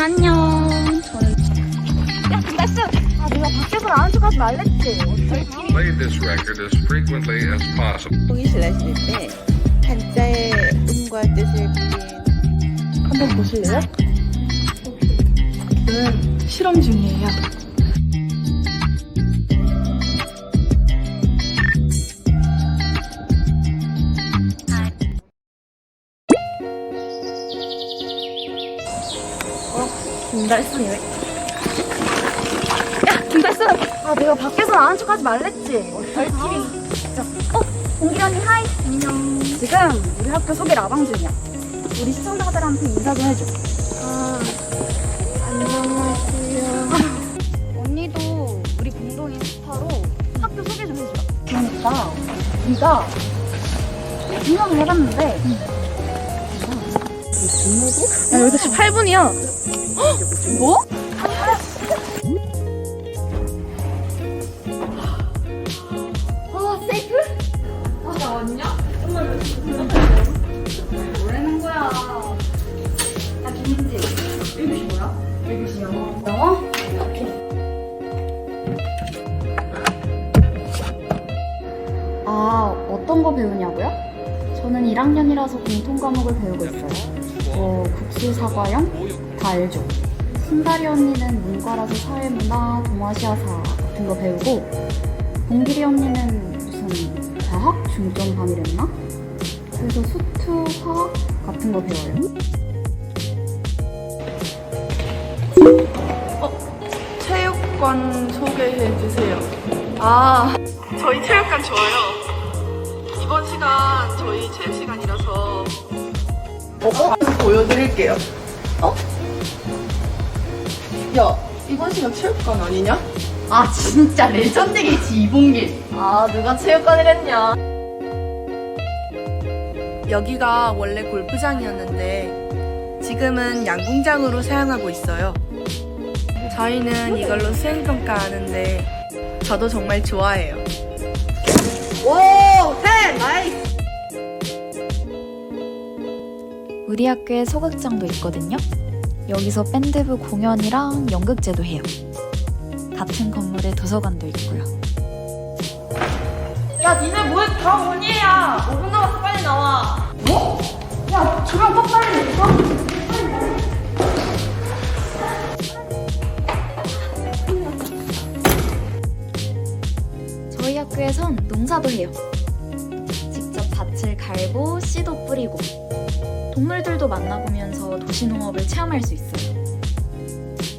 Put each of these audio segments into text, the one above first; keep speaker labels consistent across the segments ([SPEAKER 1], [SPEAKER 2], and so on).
[SPEAKER 1] 안녕. 저는 야 김달수. 아 내가 밖에서 나온 척하지 말랬지. 팀이
[SPEAKER 2] Play this record as frequently as possible.
[SPEAKER 3] 보이실 하실 때 한자의 음과 뜻을
[SPEAKER 4] 한번 보실래요? 지금 실험 중이에요.
[SPEAKER 1] 김달수이네. 야 김달수. 아 내가 밖에서 나온 척하지 말랬지. 저희 팀이 진짜. 어 공기 언니 하이. 안녕. 지금 우리 학교 소개 라방 중이야. 우리 시청자들한테 인사 좀 해줘. 아 안녕하세요. 언니도 우리 공동 인스타로 학교 소개 좀 해줘. 그러니까 네가 분석을 해봤는데.
[SPEAKER 4] 아, 여기서 18분이야.
[SPEAKER 1] 뭐? 아, 세이프? 아, 나 왔냐? 뭐라는 거야? 나 김민지. 1교시 뭐야? 1교시 영어. 아, 어떤 거 배우냐고요? 저는 1학년이라서 공통 과목을 배우고 있어요. 뭐, 국수사과형? 다 알죠? 순다리 언니는 문과라서 사회문화, 동아시아사 같은 거 배우고 봉길이 언니는 무슨 과학 중점 반이랬나? 그래서 수투, 화학 같은 거 배워요.
[SPEAKER 4] 체육관 소개해 주세요. 아, 저희 체육관 좋아요. 이번 시간 저희 체육 시간이라서 어, 보여드릴게요. 어? 야, 이번 시간 체육관 아니냐?
[SPEAKER 1] 아 진짜 레전드겠지 이봉길. 아 누가 체육관이랬냐?
[SPEAKER 4] 여기가 원래 골프장이었는데 지금은 양궁장으로 사용하고 있어요. 저희는 이걸로 수행 평가하는데 저도 정말 좋아해요.
[SPEAKER 5] 우리 학교에 소극장도 있거든요. 여기서 밴드부 공연이랑 연극제도 해요. 같은 건물에 도서관도 있고요.
[SPEAKER 4] 야, 니네 뭐해? 다 원이야! 5분 남았어, 빨리 나와!
[SPEAKER 1] 야 조명 꺼 빨리.
[SPEAKER 5] 저희 학교에선 농사도 해요. 갈고 씨도 뿌리고 동물들도 만나보면서 도시농업을 체험할 수 있어요.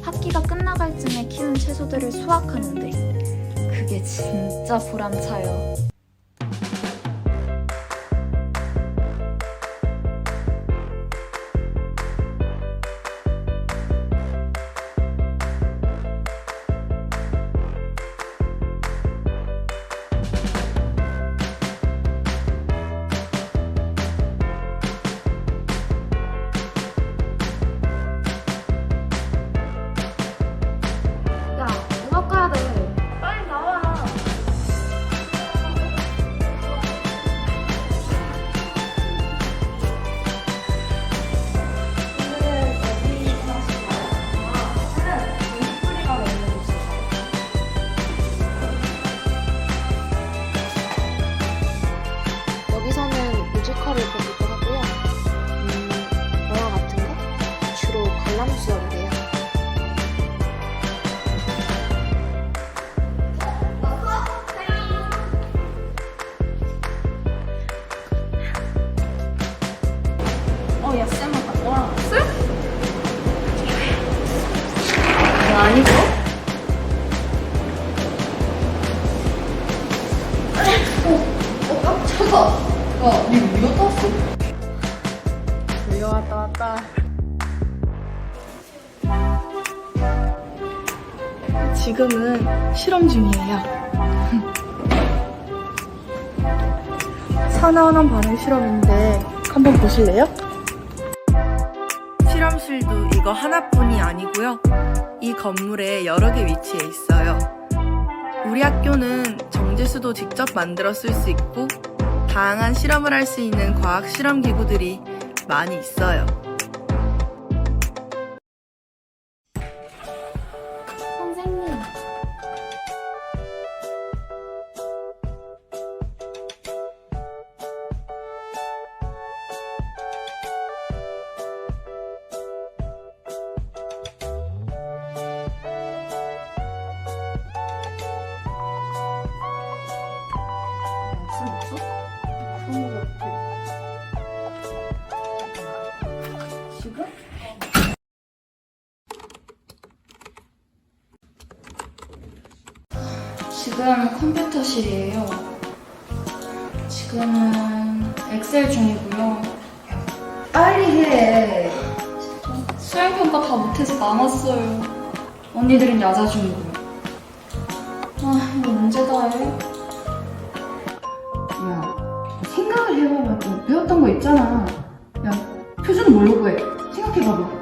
[SPEAKER 5] 학기가 끝나갈 쯤에 키운 채소들을 수확하는데 그게 진짜 보람차요.
[SPEAKER 1] 왔다,
[SPEAKER 4] 왔다. 지금은 실험 중이에요. 산화환원 반응 실험인데 한번 보실래요? 실험실도 이거 하나뿐이 아니고요. 이 건물에 여러 개 위치해 있어요. 우리 학교는 정제수도 직접 만들어 쓸 수 있고 다양한 실험을 할 수 있는 과학 실험 기구들이 많이 있어요.
[SPEAKER 6] 지금 컴퓨터실이에요. 지금은 엑셀 중이고요. 빨리 해. 수행평가 다 못해서 남았어요. 언니들은 야자 중이고요. 아, 이거 언제 다 해?
[SPEAKER 7] 야, 생각을 해보면 또 배웠던 거 있잖아. 야, 표준은 뭘로 구해? 생각해봐봐.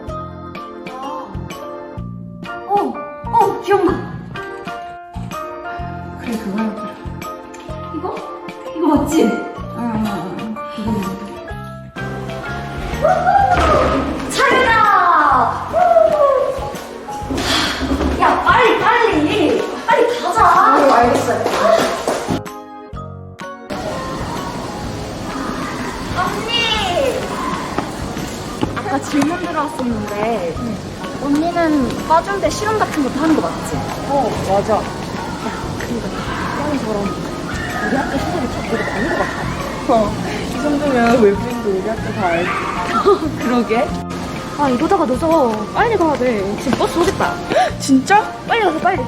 [SPEAKER 6] 알겠어요. 언니! 아까 질문 들어왔었는데, 언니는 때 실험 같은 것도 하는 거 맞지?
[SPEAKER 4] 어 맞아. 이 정도면 외부인도 우리 학교 다 알지. 그러게.
[SPEAKER 1] 아 이러다가 늦어. 빨리 가야 돼. 지금 버스 오겠다.
[SPEAKER 4] 진짜?
[SPEAKER 1] 빨리 가자 빨리